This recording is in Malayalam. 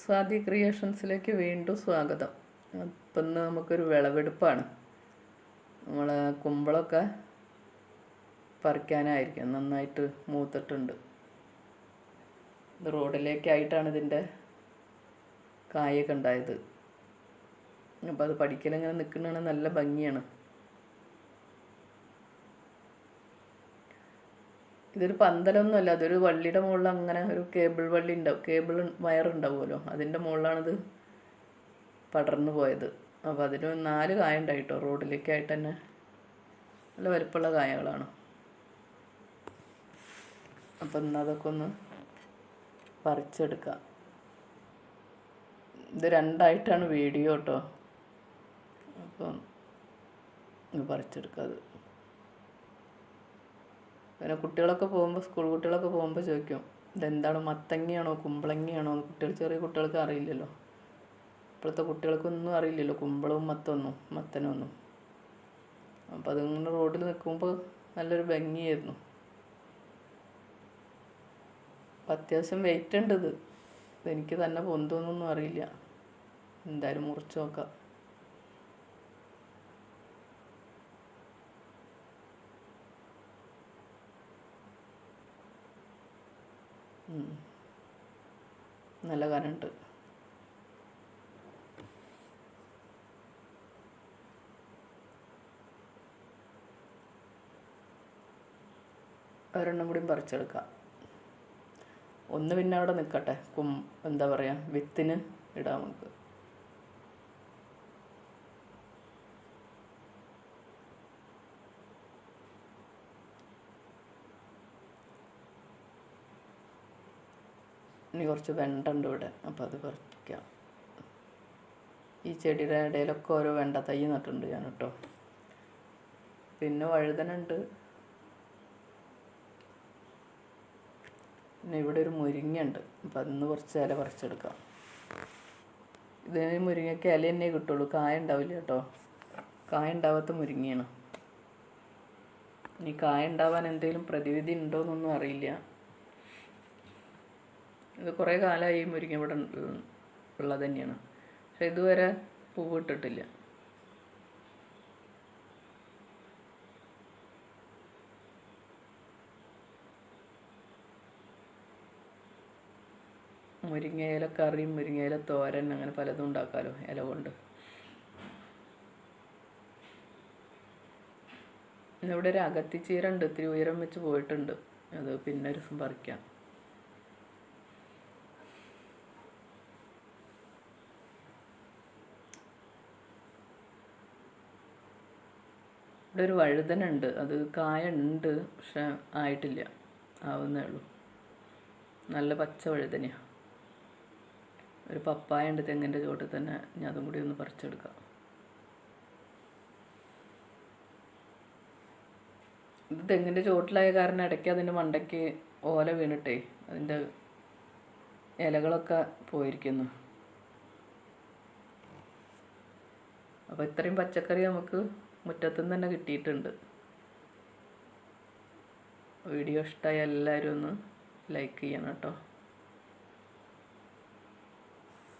സ്വാതി ക്രിയേഷൻസിലേക്ക് വീണ്ടും സ്വാഗതം. അപ്പം ഇന്ന് നമുക്കൊരു വിളവെടുപ്പാണ്. നമ്മൾ കുമ്പളൊക്കെ പറിക്കാനായിരിക്കും. നന്നായിട്ട് മൂത്തിട്ടുണ്ട്. ഇത് റോഡിലേക്കായിട്ടാണ് ഇതിന്റെ കായൊക്കെ ഉണ്ടായത്. അപ്പോൾ അത് പഠിക്കലിങ്ങനെ നിൽക്കുന്നതാണ് നല്ല ഭംഗിയാണ്. ഇതൊരു പന്തലൊന്നുമല്ല അതൊരു വള്ളിയുടെ മുകളിൽ അങ്ങനെ ഒരു കേബിൾ വള്ളി ഉണ്ടാവും കേബിൾ വയറുണ്ടാവുമല്ലോ അതിന്റെ മുകളിലാണിത് പടർന്നു പോയത്. അപ്പോൾ അതിന് നാല് കായ ഉണ്ടായിട്ടോ റോഡിലേക്കായിട്ട് തന്നെ. നല്ല വലുപ്പമുള്ള കായകളാണ്. അപ്പം ഇന്ന് അതൊക്കെ ഒന്ന് പറിച്ചെടുക്കാം. ഇത് രണ്ടായിട്ടാണ് വീഡിയോ കേട്ടോ. അപ്പം പറിച്ചെടുക്കാം അത്. പിന്നെ കുട്ടികളൊക്കെ പോകുമ്പോൾ സ്കൂൾ കുട്ടികളൊക്കെ പോകുമ്പോൾ ചോദിക്കും ഇതെന്താണ് മത്തങ്ങയാണോ കുമ്പളങ്ങയാണോ? കുട്ടികൾ ചെറിയ കുട്ടികൾക്ക് അറിയില്ലല്ലോ. ഇപ്പോഴത്തെ കുട്ടികൾക്കൊന്നും അറിയില്ലല്ലോ കുമ്പളവും മത്തൊന്നും മത്തനൊന്നും. അപ്പോൾ അതിങ്ങനെ റോഡിൽ നിൽക്കുമ്പോൾ നല്ലൊരു ഭംഗിയായിരുന്നു. അപ്പം അത്യാവശ്യം വെയിറ്റ് ഉണ്ട് ഇത് എനിക്ക് തന്നെ പൊന്തോന്നൊന്നും അറിയില്ല. എന്തായാലും മുറിച്ച് നോക്കാം. നല്ല കനണ്ട് ഒരെണ്ണം കൂടിയും പറിച്ചെടുക്കാം. ഒന്ന് പിന്നെ അവിടെ നിൽക്കട്ടെ. കും എന്താ പറയുക വിത്തിന് ഇടാം നമുക്ക്. ഇനി കുറച്ച് വെണ്ട ഉണ്ട് ഇവിടെ. അപ്പോൾ അത് പറിക്കാം. ഈ ചെടിയുടെ ഇടയിലൊക്കെ ഓരോ വെണ്ട തൈ നട്ടിട്ടുണ്ട് ഞാൻ കേട്ടോ. പിന്നെ വഴുതനുണ്ട്. പിന്നെ ഇവിടെ ഒരു മുരിങ്ങയുണ്ട്. അപ്പോൾ അതിന്ന് കുറച്ച് ഇല പറിച്ചെടുക്കാം. ഇതിന് മുരിങ്ങയ്ക്ക് ഇല തന്നെ കിട്ടുള്ളൂ. കായ ഉണ്ടാവില്ല കേട്ടോ. കായ ഉണ്ടാവാത്ത മുരിങ്ങയാണ്. ഇനി കായ ഉണ്ടാവാൻ എന്തെങ്കിലും പ്രതിവിധി ഉണ്ടോ എന്നൊന്നും അറിയില്ല. ഇത് കുറേ കാലമായി മുരിങ്ങ ഇവിടെ ഉള്ള- ഉള്ളത് തന്നെയാണ്. പക്ഷെ ഇതുവരെ പൂവ് ഇട്ടിട്ടില്ല മുരിങ്ങയില കറി മുരിങ്ങയില തോരൻ അങ്ങനെ പലതും ഉണ്ടാക്കാമല്ലോ ഇല കൊണ്ട്. ഇവിടെ ഒരു അകത്തിച്ചീര ഉണ്ട്. ഇത്തിരി ഉയരം വെച്ച് പോയിട്ടുണ്ട്. അത് പിന്നെ ഒരു ദിവസം പറിക്കാം. ഇവിടെ ഒരു വഴുതനുണ്ട്. അത് കായ ഉണ്ട് പക്ഷെ ആയിട്ടില്ല. ആവുന്നേ ഉള്ളൂ. നല്ല പച്ച വഴുതനയാണ് ഒരു പപ്പായ ഉണ്ട് തെങ്ങിന്റെ ചോട്ടിൽ തന്നെ. ഞാൻ അതും കൂടി ഒന്ന് പറിച്ചെടുക്കാം. ഇത് തെങ്ങിന്റെ ചോട്ടിലായ കാരണം ഇടയ്ക്ക് അതിന്റെ മണ്ടയ്ക്ക് ഓല വീണിട്ടേ. അതിന്റെ ഇലകളൊക്കെ പോയിരിക്കുന്നു. അപ്പോൾ ഇത്രയും പച്ചക്കറി നമുക്ക് മുറ്റത്തുനിന്ന് തന്നെ കിട്ടിയിട്ടുണ്ട്. വീഡിയോ ഇഷ്ടമായ എല്ലാവരും ഒന്ന് ലൈക്ക് ചെയ്യണം കേട്ടോ.